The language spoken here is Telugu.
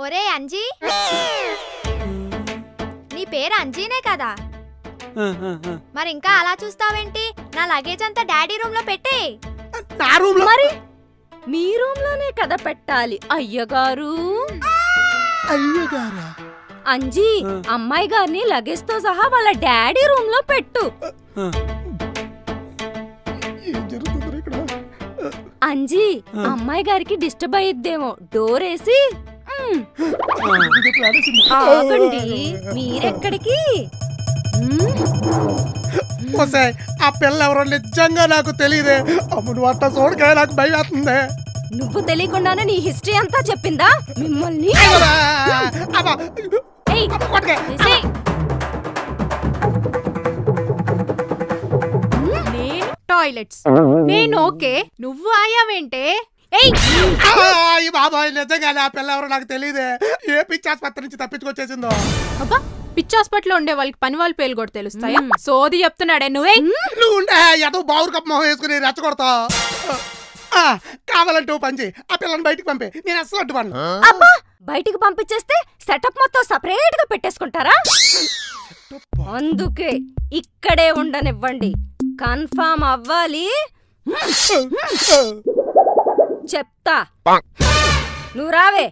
ఒరే అంజీ. నీ పేరు అంజీనే కదా. మరి ఇంకా అలా చూస్తావేంటి? నా లగేజ్ అంతా డాడీ రూమ్లో పెట్టే. నా రూమ్లో? మరి? మీ రూమ్లోనే కదా పెట్టాలి అయ్యగారు. అయ్యగారా? అంజీ. అమ్మాయి గారిని లగేజ్తో సహా వాళ్ళ డాడీ రూమ్లో పెట్టు. అంజీ. అమ్మాయి గారికి డిస్టర్బ్ అయ్యిద్దేమో. డోర్ వేసి. ఆగండి మీరెక్కడికి? ఆ పిల్ల ఎవరో నిజంగా నాకు తెలియదే అమ్ముడు అట్ట చూడకాయ నాకు భయం వేస్తుంది నువ్వు తెలియకుండానే నీ హిస్టరీ అంతా చెప్పిందా? మిమ్మల్ని? టాయిలెట్స్. నేను ఓకే. నువ్వు ఆయావేంటే? ఈ బాబాయ్ నిజంగా ఆ పిల్ల ఎవరో నాకు తెలియదే ఏ పిచ్చి ఆసుపత్రి నుంచి తప్పించుకొచ్చేసిందో? అబ్బా పిచ్చి హాస్పిటల్ ఉండే వాళ్ళకి పని వాళ్ళ పేర్లు కూడా తెలుస్తాయా? సోది చెప్తున్నాడే నువ్వే. నువ్వు ఉండే ఏదో బావురు కప్ప మొహం వేసుకుని రెచ్చగొడతా. ఆ, కావాలంటే చేయి. ఆ పిల్లని బయటికి పంపే. నేను అసలు అడ్డు పన్ను అబ్బా బయటికి పంపించేస్తే సెటప్ మొత్తం సపరేట్గా పెట్టేసుకుంటారా? అందుకే ఇక్కడే ఉండనివ్వండి. కన్ఫామ్ అవ్వాలి. చెప్తా. నువ్వు రావే.